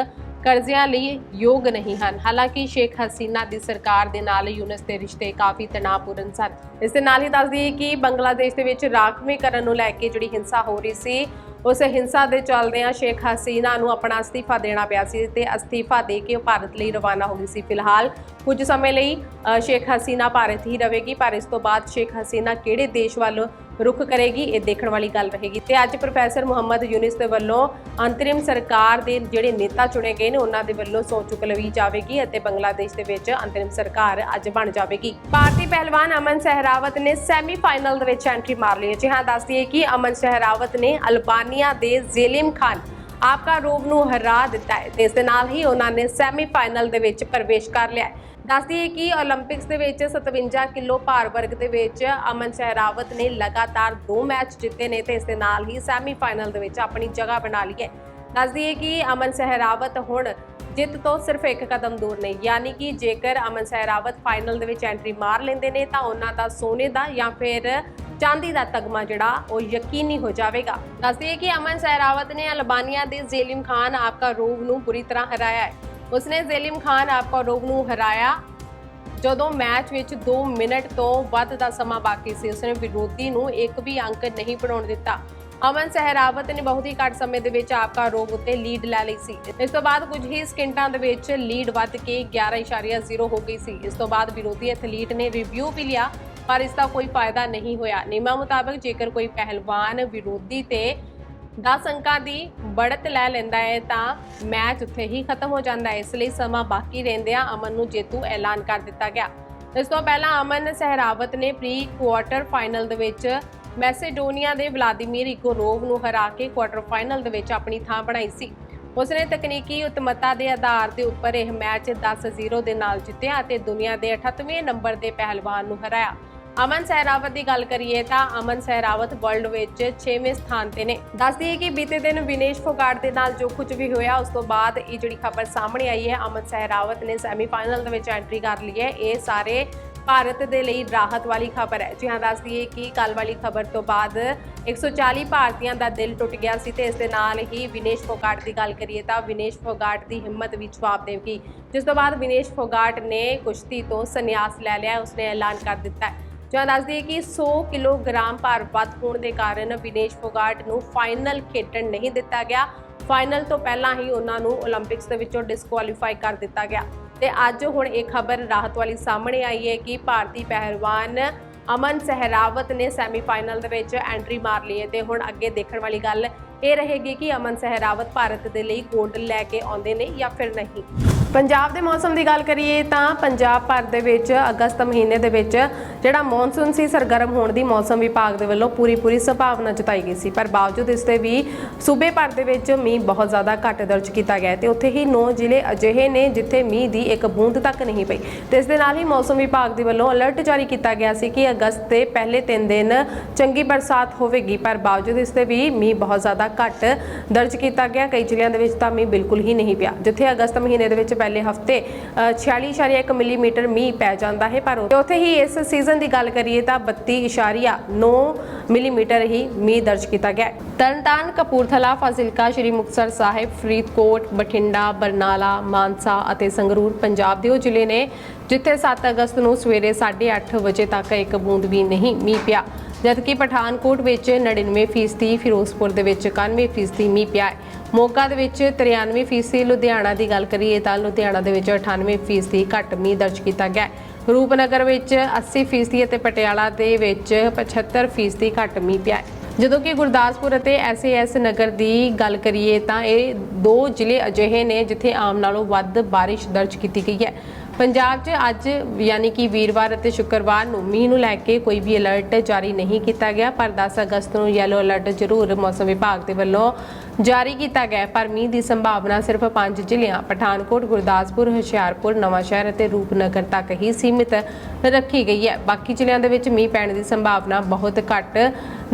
ਕਰਜ਼ਿਆਂ ਲਈ ਯੋਗ ਨਹੀਂ ਹਨ। ਹਾਲਾਂਕਿ ਸ਼ੇਖ ਹਸੀਨਾ ਦੀ ਸਰਕਾਰ ਦੇ ਨਾਲ ਯੂਨਸ ਦੇ ਰਿਸ਼ਤੇ ਕਾਫੀ ਤਣਾਅਪੂਰਨ ਸਨ। ਇਸ ਦੇ ਨਾਲ ਹੀ ਦੱਸਦੀ ਦਈਏ ਕਿ ਬੰਗਲਾਦੇਸ਼ ਦੇ ਵਿੱਚ ਰਾਖਵੀਕਰਨ ਨੂੰ ਲੈ ਕੇ ਜਿਹੜੀ ਹਿੰਸਾ ਹੋ ਰਹੀ ਸੀ ਉਸ ਹਿੰਸਾ ਦੇ ਚੱਲਦਿਆਂ ਸ਼ੇਖ ਹਸੀਨਾ ਨੂੰ ਆਪਣਾ ਅਸਤੀਫਾ ਦੇਣਾ ਪਿਆ ਸੀ ਤੇ ਅਸਤੀਫਾ ਦੇ ਕੇ ਉਹ ਭਾਰਤ ਲਈ ਰਵਾਨਾ ਹੋ ਗਈ ਸੀ। ਫਿਲਹਾਲ ਕੁਝ ਸਮੇਂ ਲਈ ਅ, ਸ਼ੇਖ ਹਸੀਨਾ ਭਾਰਤ ਹੀ ਰਹੇਗੀ ਪਰ ਇਸ ਤੋਂ ਬਾਅਦ ਸ਼ੇਖ ਹਸੀਨਾ ਕਿਹੜੇ ਦੇਸ਼ ਵੱਲ ਰੁਖ ਕਰੇਗੀ, ਇਹ ਦੇਖਣ ਵਾਲੀ ਗੱਲ ਰਹੇਗੀ। ਤੇ ਅੱਜ ਪ੍ਰੋਫੈਸਰ ਮੁਹੰਮਦ ਯੂਨਿਸ ਦੇ ਵੱਲੋਂ ਅੰਤਰਿਮ ਸਰਕਾਰ ਦੇ ਜਿਹੜੇ ਨੇਤਾ ਚੁਣੇ ਗਏ ਨੇ, ਉਹਨਾਂ ਦੇ ਵੱਲੋਂ ਸਹੁੰ ਚੁੱਕ ਲਵੀ ਜਾਵੇਗੀ ਅਤੇ ਬੰਗਲਾਦੇਸ਼ ਦੇ ਵਿੱਚ ਅੰਤਰਿਮ ਸਰਕਾਰ ਅੱਜ ਬਣ ਜਾਵੇਗੀ। ਭਾਰਤੀ ਪਹਿਲਵਾਨ ਅਮਨ ਸਹਿਰਾਵਤ ਨੇ ਸੈਮੀਫਾਈਨਲ ਦੇ ਵਿੱਚ ਐਂਟਰੀ ਮਾਰ ਲਈ ਹੈ। ਜੀ ਹਾਂ, ਦੱਸਦੀ ਹੈ ਕਿ ਅਮਨ ਸਹਿਰਾਵਤ ਨੇ ਅਲਬਾਨੀਆ ਦੇ ਜ਼ੇਲਿਮ ਖਾਨ ਆਪਕਾ ਰੂਪ ਨੂੰ ਹਰਾ ਦਿੱਤਾ ਹੈ ਤੇ ਇਸ ਦੇ ਨਾਲ ਹੀ ਉਹਨਾਂ ਨੇ ਸੈਮੀਫਾਈਨਲ ਦੇ ਵਿੱਚ ਪ੍ਰਵੇਸ਼ ਕਰ ਲਿਆ ਦੱਸ ਦਈਏ ਕਿ 올림픽ਸ ਦੇ ਵਿੱਚ 57 ਕਿਲੋ ਭਾਰ ਵਰਗ ਦੇ ਵਿੱਚ ਅਮਨ ਸਹਿਰਾਵਤ ਨੇ ਲਗਾਤਾਰ ਦੋ ਮੈਚ ਜਿੱਤੇ ਨੇ ਤੇ ਇਸ ਦੇ ਨਾਲ ਹੀ ਸੈਮੀਫਾਈਨਲ ਦੇ ਵਿੱਚ ਆਪਣੀ ਜਗ੍ਹਾ ਬਣਾ ਲਈ ਹੈ। ਦੱਸ ਦਈਏ ਕਿ ਅਮਨ ਸਹਿਰਾਵਤ ਹੁਣ ਜਿੱਤ ਤੋਂ ਸਿਰਫ ਇੱਕ ਕਦਮ ਦੂਰ ਨੇ, ਯਾਨੀ ਕਿ ਜੇਕਰ ਅਮਨ ਸਹਿਰਾਵਤ ਫਾਈਨਲ ਦੇ ਵਿੱਚ ਐਂਟਰੀ ਮਾਰ ਲੈਂਦੇ ਨੇ ਤਾਂ ਉਹਨਾਂ ਦਾ ਸੋਨੇ ਦਾ ਜਾਂ ਫਿਰ ਚਾਂਦੀ ਦਾ ਤਗਮਾ ਜਿਹੜਾ, ਉਹ ਯਕੀਨੀ ਹੋ ਜਾਵੇਗਾ। ਦੱਸਦੇ ਕਿ ਅਮਨ ਸਹਿਰਾਵਤ ਨੇ ਅਲਬਾਨੀਆ ਦੇ ਜ਼ੇਲਿਮ ਖਾਨ ਆਪਕਾ ਰੋਵ ਨੂੰ ਪੂਰੀ ਤਰ੍ਹਾਂ ਹਰਾਇਆ ਹੈ। ਉਸਨੇ ਜ਼ੇਲਿਮ ਖਾਨ ਆਪਕਾ ਰੋਵ ਨੂੰ ਹਰਾਇਆ। ਜਦੋਂ ਮੈਚ ਵਿੱਚ 2 ਮਿੰਟ ਤੋਂ ਵੱਧ ਦਾ ਸਮਾਂ ਬਾਕੀ ਸੀ, ਉਸਨੇ ਵਿਰੋਧੀ ਨੂੰ ਇੱਕ ਵੀ ਅੰਕ ਨਹੀਂ ਬਣਾਉਣ ਦਿੱਤਾ। ਅਮਨ ਸਹਿਰਾਵਤ ਨੇ ਬਹੁਤ ਹੀ ਘੱਟ ਸਮੇਂ ਦੇ ਵਿੱਚ ਆਪਕਾ ਰੋਗ ਉੱਤੇ ਲੀਡ ਲੈ ਲਈ ਸੀ। ਇਸ ਤੋਂ ਬਾਅਦ ਕੁਝ ਹੀ ਸਕਿੰਟਾਂ ਦੇ ਵਿੱਚ ਲੀਡ ਵੱਧ ਕੇ 11.0 ਹੋ ਗਈ ਸੀ। ਇਸ ਤੋਂ ਬਾਅਦ ਵਿਰੋਧੀ ਐਥਲੀਟ ਨੇ ਰਿਵਿਊ ਵੀ ਲਿਆ, ਪਰ ਇਸ ਦਾ ਕੋਈ ਫਾਇਦਾ ਨਹੀਂ ਹੋਇਆ। ਨਿਯਮਾਂ ਮੁਤਾਬਕ ਜੇਕਰ ਕੋਈ ਪਹਿਲਵਾਨ ਵਿਰੋਧੀ ਤੇ 10 ਅੰਕਾਂ ਦੀ ਬੜਤ ਲੈ ਲੈਂਦਾ ਹੈ ਤਾਂ ਮੈਚ ਉੱਥੇ ਹੀ ਖਤਮ ਹੋ ਜਾਂਦਾ ਹੈ। ਇਸ ਲਈ ਸਮਾਂ ਬਾਕੀ ਰਹਿੰਦਿਆਂ ਅਮਨ ਨੂੰ ਜੇਤੂ ਐਲਾਨ ਕਰ ਦਿੱਤਾ ਗਿਆ। ਇਸ ਤੋਂ ਪਹਿਲਾਂ ਅਮਨ ਸਹਿਰਾਵਤ ਨੇ ਪ੍ਰੀ ਕੁਆਟਰ ਫਾਈਨਲ ਦੇ ਵਿੱਚ ਮੈਸੇਡੋਨੀਆ ਦੇ ਵਲਾਦੀਮੀਰ ਇਗੋਰੋਵ ਨੂੰ ਹਰਾ ਕੇ ਕੁਆਟਰ ਫਾਈਨਲ ਦੇ ਵਿੱਚ ਆਪਣੀ ਥਾਂ ਬਣਾਈ ਸੀ। ਉਸਨੇ ਤਕਨੀਕੀ ਉਤਮਤਾ ਦੇ ਆਧਾਰ ਦੇ ਉੱਪਰ ਇਹ ਮੈਚ 10-0 ਦੇ ਨਾਲ ਜਿੱਤਿਆ ਅਤੇ ਦੁਨੀਆ ਦੇ 38ਵੇਂ ਨੰਬਰ ਦੇ ਪਹਿਲਵਾਨ ਨੂੰ ਹਰਾਇਆ। ਅਮਨ ਸਹਿਰਾਵਤ ਦੀ ਗੱਲ ਕਰੀਏ ਤਾਂ ਅਮਨ ਸਹਿਰਾਵਤ ਵਰਲਡ ਵਿੱਚ 6ਵੇਂ ਸਥਾਨ ਤੇ ਨੇ। ਦੱਸ ਦਈਏ ਕਿ ਬੀਤੇ ਦਿਨ ਵਿਨੇਸ਼ ਫੋਗਾਟ ਦੇ ਨਾਲ ਜੋ ਕੁਝ ਵੀ ਹੋਇਆ, ਉਸ ਤੋਂ ਬਾਅਦ ਇਹ ਜਿਹੜੀ ਖਬਰ ਸਾਹਮਣੇ ਆਈ ਹੈ, ਅਮਨ ਸਹਿਰਾਵਤ ਨੇ ਸੈਮੀਫਾਈਨਲ ਦੇ ਵਿੱਚ ਐਂਟਰੀ ਕਰ ਲਈ ਹੈ। ਇਹ ਸਾਰੇ ਭਾਰਤ ਦੇ ਲਈ ਰਾਹਤ ਵਾਲੀ ਖਬਰ ਹੈ। ਜੀ ਹਾਂ ਦੱਸ ਕਿ ਕੱਲ ਵਾਲੀ ਖਬਰ ਤੋਂ ਬਾਅਦ 140 ਭਾਰਤੀਆਂ ਦਾ ਦਿਲ ਟੁੱਟ ਗਿਆ ਸੀ ਤੇ ਇਸ ਦੇ ਨਾਲ ਹੀ ਵਿਨੇਸ਼ ਫੋਗਾਟ ਦੀ ਗੱਲ ਕਰੀਏ ਤਾਂ ਵਿਨੇਸ਼ ਫੋਗਾਟ ਦੀ ਹਿੰਮਤ ਵੀ ਜਵਾਬ ਦੇਵਗੀ ਜਿਸ ਤੋਂ ਬਾਅਦ ਵਿਨੇਸ਼ ਫੋਗਾਟ ਨੇ ਕੁਸ਼ਤੀ ਤੋਂ ਸੰਨਿਆਸ ਲੈ ਲਿਆ, ਉਸਨੇ ਐਲਾਨ ਕਰ ਦਿੱਤਾ ਹੈ। ਜਾਂ ਦੱਸ ਦਈਏ ਕਿ 100 ਕਿਲੋਗ੍ਰਾਮ ਭਾਰ ਵੱਧ ਹੋਣ ਦੇ ਕਾਰਨ ਵਿਨੇਸ਼ ਫੋਗਾਟ ਨੂੰ ਫਾਈਨਲ ਖੇਡਣ ਨਹੀਂ ਦਿੱਤਾ ਗਿਆ। ਫਾਈਨਲ ਤੋਂ ਪਹਿਲਾਂ ਹੀ ਉਹਨਾਂ ਨੂੰ 올림픽ਸ ਦੇ ਵਿੱਚੋਂ ਡਿਸਕੁਆਲੀਫਾਈ ਕਰ ਦਿੱਤਾ ਗਿਆ। ਤੇ ਅੱਜ ਹੁਣ ਇਹ ਖਬਰ ਰਾਹਤ ਵਾਲੀ ਸਾਹਮਣੇ ਆਈ ਹੈ ਕਿ ਭਾਰਤੀ ਪਹਿਲਵਾਨ ਅਮਨ ਸਹਿਰਾਵਤ ਨੇ ਸੈਮੀਫਾਈਨਲ ਦੇ ਵਿੱਚ ਐਂਟਰੀ ਮਾਰ ਲਈ ਹੈ ਤੇ ਹੁਣ ਅੱਗੇ ਦੇਖਣ ਵਾਲੀ ਗੱਲ ਇਹ ਰਹੇਗੀ ਕਿ ਅਮਨ ਸਹਿਰਾਵਤ ਭਾਰਤ ਦੇ ਲਈ ਗੋਲਡ ਲੈ ਕੇ ਆਉਂਦੇ ਨੇ ਜਾਂ ਫਿਰ ਨਹੀਂ। ਪੰਜਾਬ ਦੇ ਮੌਸਮ ਦੀ ਗੱਲ ਕਰੀਏ ਤਾਂ ਪੰਜਾਬ ਭਰ ਦੇ ਵਿੱਚ ਅਗਸਤ ਮਹੀਨੇ ਦੇ ਵਿੱਚ ਜਿਹੜਾ ਮੌਨਸੂਨ ਸੀ, ਸਰਗਰਮ ਹੋਣ ਦੀ ਮੌਸਮ ਵਿਭਾਗ ਦੇ ਵੱਲੋਂ ਪੂਰੀ ਪੂਰੀ ਸੰਭਾਵਨਾ ਜਤਾਈ ਗਈ ਸੀ। ਪਰ ਬਾਵਜੂਦ ਇਸ ਦੇ ਵੀ ਸੂਬੇ ਭਰ ਦੇ ਵਿੱਚ ਮੀਂਹ ਬਹੁਤ ਜ਼ਿਆਦਾ ਘੱਟ ਦਰਜ ਕੀਤਾ ਗਿਆ ਹੈ ਤੇ ਉੱਥੇ ਹੀ 9 ਜ਼ਿਲ੍ਹੇ ਅਜਿਹੇ ਨੇ ਜਿੱਥੇ ਮੀਂਹ ਦੀ ਇੱਕ ਬੂੰਦ ਤੱਕ ਨਹੀਂ ਪਈ। ਤੇ ਇਸ ਦੇ ਨਾਲ ਹੀ ਮੌਸਮ ਵਿਭਾਗ ਦੇ ਵੱਲੋਂ ਅਲਰਟ ਜਾਰੀ ਕੀਤਾ ਗਿਆ ਸੀ ਕਿ ਅਗਸਤ ਦੇ ਪਹਿਲੇ 3 ਦਿਨ ਚੰਗੀ ਬਰਸਾਤ ਹੋਵੇਗੀ। ਪਰ ਬਾਵਜੂਦ ਇਸ ਦੇ ਵੀ ਮੀਂਹ ਬਹੁਤ ਜ਼ਿਆਦਾ ਘੱਟ ਦਰਜ ਕੀਤਾ ਗਿਆ। ਕਈ ਜ਼ਿਲ੍ਹਿਆਂ ਦੇ ਵਿੱਚ ਤਾਂ ਮੀਂਹ ਬਿਲਕੁਲ ਹੀ ਨਹੀਂ ਪਿਆ। ਜਿੱਥੇ ਅਗਸਤ ਮਹੀਨੇ ਦੇ ਵਿੱਚ ਪਹਿਲੇ ਹਫ਼ਤੇ 46.1 ਮਿਲੀਮੀਟਰ ਮੀਂਹ ਪੈ ਜਾਂਦਾ ਹੈ, ਪਰ ਉੱਥੇ ਹੀ ਇਸ ਸੀਜ਼ਨ ਦੀ ਗੱਲ ਕਰੀਏ ਤਾਂ 32.9 ਮਿਲੀਮੀਟਰ ਹੀ ਮੀਂਹ ਦਰਜ ਕੀਤਾ ਗਿਆ ਤਰਨਤਾਰਨ, ਕਪੂਰਥਲਾ, ਫਾਜ਼ਿਲਕਾ, ਸ਼੍ਰੀ ਮੁਕਤਸਰ ਸਾਹਿਬ, ਫਰੀਦਕੋਟ, ਬਠਿੰਡਾ, ਬਰਨਾਲਾ, ਮਾਨਸਾ ਅਤੇ ਸੰਗਰੂਰ ਪੰਜਾਬ ਦੇ ਉਹ ਜ਼ਿਲ੍ਹੇ ਨੇ ਜਿੱਥੇ 7 ਅਗਸਤ ਨੂੰ ਸਵੇਰੇ 8:30 ਵਜੇ ਤੱਕ ਇੱਕ ਬੂੰਦ ਵੀ ਨਹੀਂ ਮੀਂਹ ਪਿਆ। ਜਦਕਿ ਪਠਾਨਕੋਟ ਵਿੱਚ 99% ਫੀਸਦੀ, ਫਿਰੋਜ਼ਪੁਰ ਦੇ ਵਿੱਚ 91% ਫੀਸਦੀ ਮੀਂਹ ਪਿਆ ਹੈ। ਮੋਗਾ ਦੇ ਵਿੱਚ 93% ਫੀਸਦੀ, ਲੁਧਿਆਣਾ ਦੀ ਗੱਲ ਕਰੀਏ ਤਾਂ ਲੁਧਿਆਣਾ ਦੇ ਵਿੱਚ 98% ਫੀਸਦੀ ਘੱਟ ਮੀਂਹ ਦਰਜ ਕੀਤਾ ਗਿਆ ਹੈ। ਰੂਪਨਗਰ ਵਿੱਚ 80% ਫੀਸਦੀ ਅਤੇ ਪਟਿਆਲਾ ਦੇ ਵਿੱਚ 75% ਫੀਸਦੀ ਘੱਟ ਮੀਂਹ ਪਿਆ ਹੈ। ਜਦੋਂ ਕਿ ਗੁਰਦਾਸਪੁਰ ਅਤੇ ਐਸਏਐਸ ਨਗਰ ਦੀ ਗੱਲ ਕਰੀਏ ਤਾਂ ਇਹ ਦੋ ਜ਼ਿਲ੍ਹੇ ਅਜਿਹੇ ਨੇ ਜਿੱਥੇ ਆਮ ਨਾਲੋਂ ਵੱਧ ਬਾਰਿਸ਼ ਦਰਜ ਕੀਤੀ ਗਈ ਹੈ। ਪੰਜਾਬ 'ਚ ਅੱਜ ਯਾਨੀ ਕਿ ਵੀਰਵਾਰ ਅਤੇ ਸ਼ੁੱਕਰਵਾਰ ਨੂੰ ਮੀਂਹ ਨੂੰ ਲੈ ਕੇ ਕੋਈ ਵੀ ਅਲਰਟ ਜਾਰੀ ਨਹੀਂ ਕੀਤਾ ਗਿਆ, ਪਰ 10 ਅਗਸਤ ਨੂੰ ਯੈਲੋ ਅਲਰਟ ਜ਼ਰੂਰ ਮੌਸਮ ਵਿਭਾਗ ਦੇ ਵੱਲੋਂ ਜਾਰੀ ਕੀਤਾ ਗਿਆ ਪਰ ਮੀਂਹ ਦੀ ਸੰਭਾਵਨਾ ਸਿਰਫ ਪੰਜ ਜ਼ਿਲ੍ਹਿਆਂ, ਪਠਾਨਕੋਟ, ਗੁਰਦਾਸਪੁਰ, ਹੁਸ਼ਿਆਰਪੁਰ ਨਵਾਂਸ਼ਹਿਰ ਅਤੇ ਰੂਪਨਗਰ ਤੱਕ ਹੀ ਸੀਮਿਤ ਰੱਖੀ ਗਈ ਹੈ। ਬਾਕੀ ਜ਼ਿਲ੍ਹਿਆਂ ਦੇ ਵਿੱਚ ਮੀਂਹ ਪੈਣ ਦੀ ਸੰਭਾਵਨਾ ਬਹੁਤ ਘੱਟ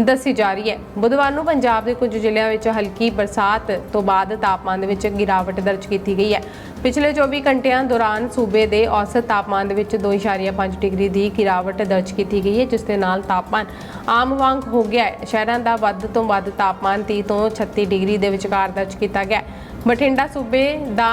ਦੱਸੀ ਜਾ ਰਹੀ ਹੈ। ਬੁੱਧਵਾਰ ਨੂੰ ਪੰਜਾਬ ਦੇ ਕੁਝ ਜ਼ਿਲ੍ਹਿਆਂ ਵਿੱਚ ਹਲਕੀ ਬਰਸਾਤ ਤੋਂ ਬਾਅਦ ਤਾਪਮਾਨ ਦੇ ਵਿੱਚ ਗਿਰਾਵਟ ਦਰਜ ਕੀਤੀ ਗਈ ਹੈ। ਪਿਛਲੇ 24 ਘੰਟਿਆਂ ਦੌਰਾਨ ਸੂਬੇ ਦੇ ਔਸਤ ਤਾਪਮਾਨ ਦੇ ਵਿੱਚ 2.5 ਡਿਗਰੀ ਦੀ ਗਿਰਾਵਟ ਦਰਜ ਕੀਤੀ ਗਈ ਹੈ, ਜਿਸ ਦੇ ਨਾਲ ਤਾਪਮਾਨ ਆਮ ਵਾਂਗ ਹੋ ਗਿਆ ਹੈ। ਸ਼ਹਿਰਾਂ ਦਾ ਵੱਧ ਤੋਂ ਵੱਧ ਤਾਪਮਾਨ 30 ਤੋਂ 36 ਡਿਗਰੀ ਦੇ ਵਿਚਕਾਰ ਦਰਜ ਕੀਤਾ ਗਿਆ ਬਠਿੰਡਾ ਸੂਬੇ ਦਾ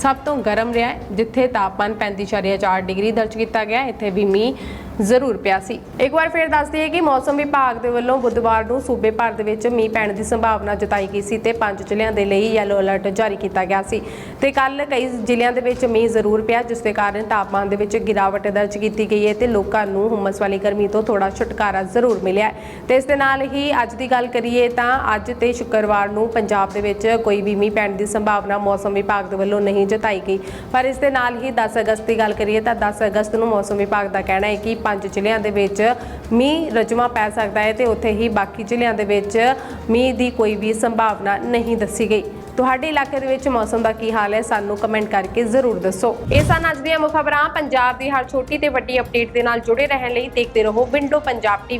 ਸਭ ਤੋਂ ਗਰਮ ਰਿਹਾ ਜਿੱਥੇ ਤਾਪਮਾਨ 35.4 ਡਿਗਰੀ ਦਰਜ ਕੀਤਾ ਗਿਆ ਇੱਥੇ ਵੀ ਮੀਂਹ ਜ਼ਰੂਰ ਪਿਆ ਸੀ। ਇੱਕ ਵਾਰ ਫਿਰ ਦੱਸ ਦਈਏ ਕਿ ਮੌਸਮ ਵਿਭਾਗ ਦੇ ਵੱਲੋਂ ਬੁੱਧਵਾਰ ਨੂੰ ਸੂਬੇ ਭਰ ਦੇ ਵਿੱਚ ਮੀਂਹ ਪੈਣ ਦੀ ਸੰਭਾਵਨਾ ਜਤਾਈ ਗਈ ਸੀ ਤੇ ਪੰਜ ਜ਼ਿਲ੍ਹਿਆਂ ਦੇ ਲਈ ਯੈਲੋ ਅਲਰਟ ਜਾਰੀ ਕੀਤਾ ਗਿਆ ਸੀ। ਤੇ ਕੱਲ ਕਈ ਜ਼ਿਲ੍ਹਿਆਂ ਦੇ ਵਿੱਚ ਮੀਂਹ ਜ਼ਰੂਰ ਪਿਆ, ਜਿਸ ਦੇ ਕਾਰਨ ਤਾਪਮਾਨ ਦੇ ਵਿੱਚ ਗਿਰਾਵਟ ਦਰਜ ਕੀਤੀ ਗਈ ਹੈ ਤੇ ਲੋਕਾਂ ਨੂੰ ਹੁਮਸ ਵਾਲੀ ਗਰਮੀ ਤੋਂ ਥੋੜਾ ਛੁਟਕਾਰਾ ਜ਼ਰੂਰ ਮਿਲਿਆ ਹੈ। ਤੇ ਇਸ ਦੇ ਨਾਲ ਹੀ ਅੱਜ ਦੀ ਗੱਲ ਕਰੀਏ ਤਾਂ ਅੱਜ ਤੇ ਸ਼ੁੱਕਰਵਾਰ ਨੂੰ ਪੰਜਾਬ ਦੇ ਵਿੱਚ ਕੋਈ ਵੀ ਮੀਂਹ ਪੈਣ ਦੀ ਸੰਭਾਵਨਾ ਮੌਸਮ ਵਿਭਾਗ ਦੇ ਵੱਲੋਂ ਨਹੀਂ ਜਤਾਈ ਗਈ। ਪਰ ਇਸ ਦੇ ਨਾਲ ਹੀ 10 ਅਗਸਤ ਦੀ ਗੱਲ ਕਰੀਏ ਤਾਂ 10 ਅਗਸਤ ਨੂੰ ਮੌਸਮ ਵਿਭਾਗ ਦਾ ਕਹਿਣਾ ਹੈ ਕਿ ਪੰਜ ਜ਼ਿਲ੍ਹਿਆਂ ਦੇ ਵਿੱਚ ਮੀਂਹ ਰਜਮਾ ਪੈ ਸਕਦਾ ਹੈ ਤੇ ਉੱਥੇ ਹੀ ਬਾਕੀ ਜ਼ਿਲ੍ਹਿਆਂ ਦੇ ਵਿੱਚ ਮੀਂਹ ਦੀ ਕੋਈ ਵੀ ਸੰਭਾਵਨਾ ਨਹੀਂ ਦੱਸੀ ਗਈ। ਤੁਹਾਡੇ ਇਲਾਕੇ ਦੇ ਵਿੱਚ ਮੌਸਮ ਦਾ ਕੀ ਹਾਲ ਹੈ, ਸਾਨੂੰ ਕਮੈਂਟ ਕਰਕੇ ਜ਼ਰੂਰ ਦੱਸੋ। ਇਹ ਸਨ ਅੱਜ ਦੀਆਂ ਮੁੱਖ ਖਬਰਾਂ ਪੰਜਾਬ ਦੀ ਹਰ ਛੋਟੀ ਤੇ ਵੱਡੀ ਅਪਡੇਟ ਦੇ ਨਾਲ ਜੁੜੇ ਰਹਿਣ ਲਈ ਦੇਖਦੇ ਰਹੋ ਵਿੰਡੋ ਪੰਜਾਬ ਟੀਵੀ